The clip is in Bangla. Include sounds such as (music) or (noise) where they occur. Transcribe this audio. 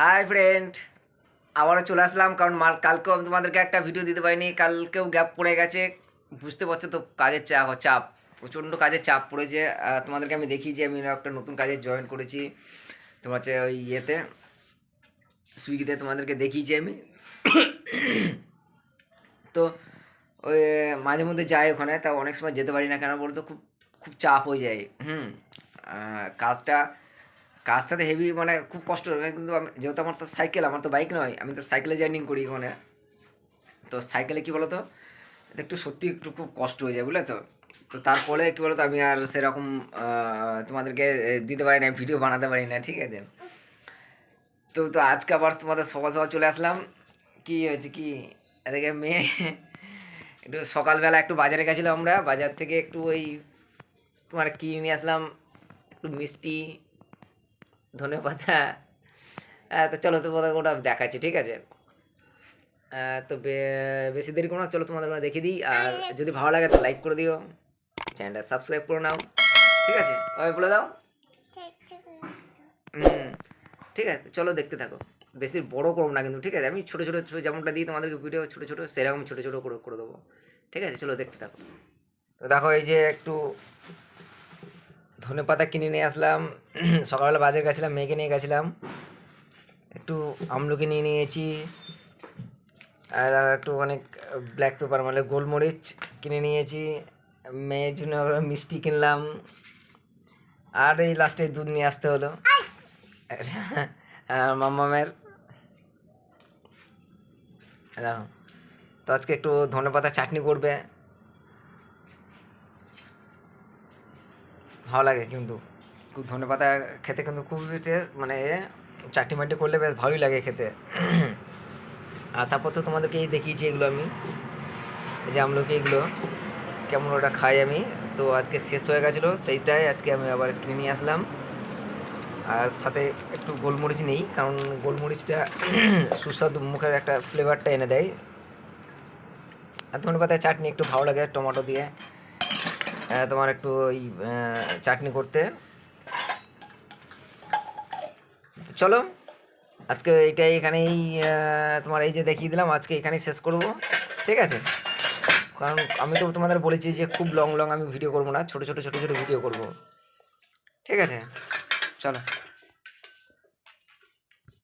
হাই ফ্রেন্ড আবারও চলে আসলাম, কারণ কালকেও আমি তোমাদেরকে একটা ভিডিও দিতে পারিনি। কালকেও গ্যাপ পড়ে গেছে। বুঝতে পারছ তো, কাজের চাপ চাপ। প্রচণ্ড কাজের চাপ পড়েছে। তোমাদেরকে আমি দেখি যে আমি একটা নতুন কাজে জয়েন করেছি। তোমার হচ্ছে ওই ইয়েতে, সুইগিতে তোমাদেরকে দেখিয়েছি আমি। তো, ওই, মাঝে মধ্যে যাই ওখানে, তা অনেক সময় যেতে পারি না কেন বলতো? খুব খুব চাপ হয়ে যায়। হুম কাজটা কাজটাতে হেভি মানে খুব কষ্ট হয়। কিন্তু যেহেতু আমার তো সাইকেল আমার তো বাইক নয়, আমি তো সাইকেলে জার্নিং করি ওখানে তো সাইকেলে কী বলতো? একটু সত্যি একটু খুব কষ্ট হয়ে যায়, বুঝলে তো? তো তারপরে কী বলতো, আমি আর সেরকম তোমাদেরকে দিতে পারি না ভিডিও বানাতে পারি না, ঠিক আছে? তো তো আজকে আবার তোমাদের সকাল সকাল চলে আসলাম। কি হয়েছে কি? এদিকে মেয়ে, একটু সকালবেলা একটু বাজারে গেছিলাম আমরা। বাজার থেকে একটু ওই তোমার কি নিয়ে আসলাম, একটু মিষ্টি ধনে পাতা আহ, তো চলো তোমাদের ওটা দেখাচ্ছি ঠিক আছে? আহ, তো বেশি দেরি কোনো চলো তোমাদের ওটা দেখিয়ে দিই। আর যদি ভালো লাগে তো লাইক করে দিও। চ্যানেলটা সাবস্ক্রাইব করে নাও ঠিক আছে? ওই বলে দাও। ঠিক আছে চলো দেখতে থাকো। বেশি বড় করব না কিন্তু ঠিক আছে? আমি ছোটো ছোটো যেমনটা দিই তোমাদেরকে ভিডিও ছোটো ছোটো সেরকম ছোটো ছোটো করে করে দেবো। ঠিক আছে চলো দেখতে থাকো। তো দেখো এই যে একটু ধনে পাতা কিনে নিয়ে আসলাম। (clears throat) সকালবেলা বাজার গেছিলাম, মেয়েকে নিয়ে গেছিলাম। একটু আমলকি নিয়ে নিয়েছি। আর একটু অনেক ব্ল্যাক পেপার মানে গোলমরিচ কিনে নিয়েছি। মেয়ের জন্য মিষ্টি কিনলাম। আর এই লাস্টে দুধ নিয়ে আসতে হলো। মাম্মামের দেখো তো আজকে একটু ধনে পাতা চাটনি করবে। ভালো লাগে কিন্তু। ধনে পাতা খেতে কিন্তু খুবই মানে চাটনি মাটি করলে বেশ ভালোই লাগে খেতে। আর তারপর তো তোমাদেরকে এই দেখিয়েছি এগুলো আমি। এই যে আমলকি এগুলো, কেমন ওটা খাই আমি। তো আজকে শেষ হয়ে গেছিল, সেইটাই আজকে আমি আবার কিনে নিয়ে আসলাম। আর সাথে একটু গোলমরিচ নেই, কারণ গোলমরিচটা সুস্বাদু মুখের একটা ফ্লেভারটা এনে দেয়। আর ধনে পাতায় চাটনি একটু ভালো লাগে, টমেটো দিয়ে। তোমার একটু ওই চাটনি করতে। চলো, আজকে এইটাই এখানেই তোমার এই যে দেখিয়ে দিলাম, আজকে এখানেই শেষ করব, ঠিক আছে? কারণ আমি তো তোমাদের বলেছি যে খুব লং লং আমি ভিডিও করব না, ছোটো ছোটো ছোটো ছোটো ভিডিও করব, ঠিক আছে? চলো।